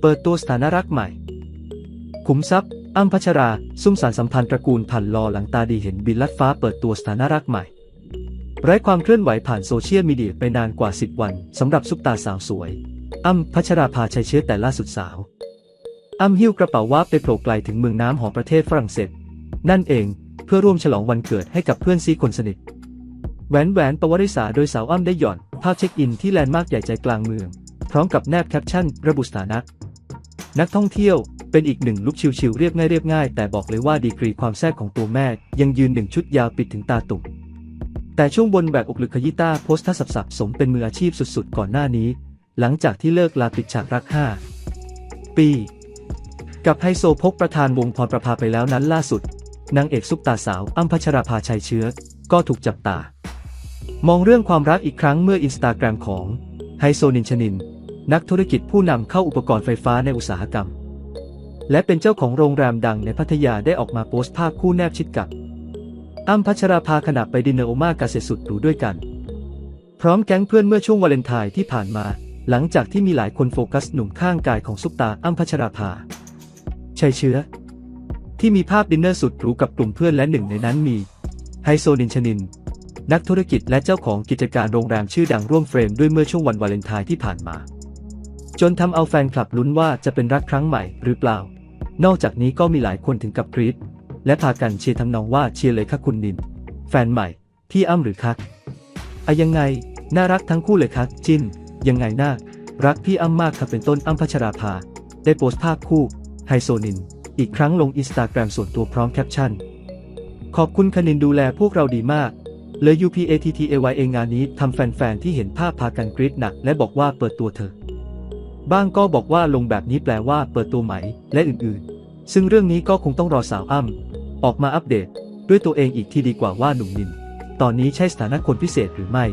เปิดตัวสถานรักใหม่ ขุมทรัพย์อ้ำพัชรา ซุ่มสารสัมพันธ์ตระกูลพันลอหลังตาดีเห็นบินลัดฟ้าเปิดตัวสถานรักใหม่ ไร้ความเคลื่อนไหวผ่านโซเชียลมีเดียไปนานกว่า 10 วันสำหรับซุปตาสาวสวยอ้ำพัชราภาชัยเชื้อแต่ล่าสุดสาวอ้ำหิ้วกระเป๋าวาบไปโผล่ไกลถึงเมืองน้ำของประเทศฝรั่งเศส นั่นเองเพื่อร่วมฉลองวันเกิดให้กับเพื่อนซีคนสนิทแหวนแหวนประวัติศาสตร์โดยสาวอ้ำได้หย่อน ภาพเช็คอินที่แลนด์มาร์คใหญ่ใจกลางเมือง พร้อมกับแนบแคปชั่น ระบุสถานะ นักท่องเที่ยวเป็นอีกหนึ่งลุคชิลๆเรียบง่ายเรียบง่าย แต่บอกเลยว่าดีกรีความแซ่บของตัวแม่ ยังยืนหนึ่งชุดยาวปิดถึงตาตุ่มแต่ช่วงบนแบกอกหรือขยี้ตาโพสท่าสับๆสมเป็นมืออาชีพสุดๆ ก่อนหน้านี้ หลังจากที่เลิกลาปิดฉากรัก 5 ปี กับไฮโซพกประธานวงพรประภาไปแล้วนั้นล่าสุดนางเอกซุปตาสาวอ้ำพัชราภาชัยเชื้อ ก็ถูกจับตา มองเรื่องความรักอีกครั้งเมื่ออินสตาแกรมของไฮโซนินชนิน นักธุรกิจผู้นำเข้าอุปกรณ์ไฟฟ้าในอุตสาหกรรม และเป็นเจ้าของโรงแรมดังในพัทยาได้ออกมาโพสต์ภาพคู่แนบชิดกับอ้ำพัชราภาขณะไปดินเนอร์โอมากาเสร็จสุดหรูด้วยกัน พร้อมแก๊งเพื่อนเมื่อช่วงวาเลนไทน์ที่ผ่านมา หลังจากที่มีหลายคนโฟกัสหนุ่มข้างกายของซุปตาอ้ำพัชราภาชัยเชื้อ ที่มีภาพดินเนอร์สุดหรูกับกลุ่มเพื่อนและหนึ่งในนั้นมีไฮโซนินชนิน นักธุรกิจและเจ้าของกิจการโรงแรมชื่อดังร่วมเฟรมด้วยเมื่อช่วงวันวาเลนไทน์ที่ผ่านมา จนทำเอาแฟนคลับลุ้นว่าจะเป็นรักครั้งใหม่หรือเปล่า นอกจากนี้ก็มีหลายคนถึงกับกรี๊ดและพากันเชียร์ทำนองว่าเชียร์เลยค่ะคุณนิน แฟนใหม่ พี่อ้ำหรือคักอะยังไง น่ารักทั้งคู่เลยครับจินยังไงน่ารักพี่อ้ำมากครับเป็นต้นอ้ำพัชราภา ได้โพสต์ภาพคู่ไฮโซนิน อีกครั้งลงอินสตาแกรมส่วนตัวพร้อมแคปชั่น ขอบคุณคณินดูแลพวกเราดีมากเลย UPATTAY เองงานนี้ทำแฟนๆที่เห็นภาพพากันกรี๊ดหนัก และบอกว่าเปิดตัวเธอ บ้างก็บอกว่าลงแบบนี้แปลว่าเปิดตัวใหม่และอื่นๆ ซึ่งเรื่องนี้ก็คงต้องรอสาวอ้ำออกมาอัปเดต ด้วยตัวเองอีกทีดีกว่าว่าหนุ่มนิน ตอนนี้ใช่สถานะคนพิเศษหรือไม่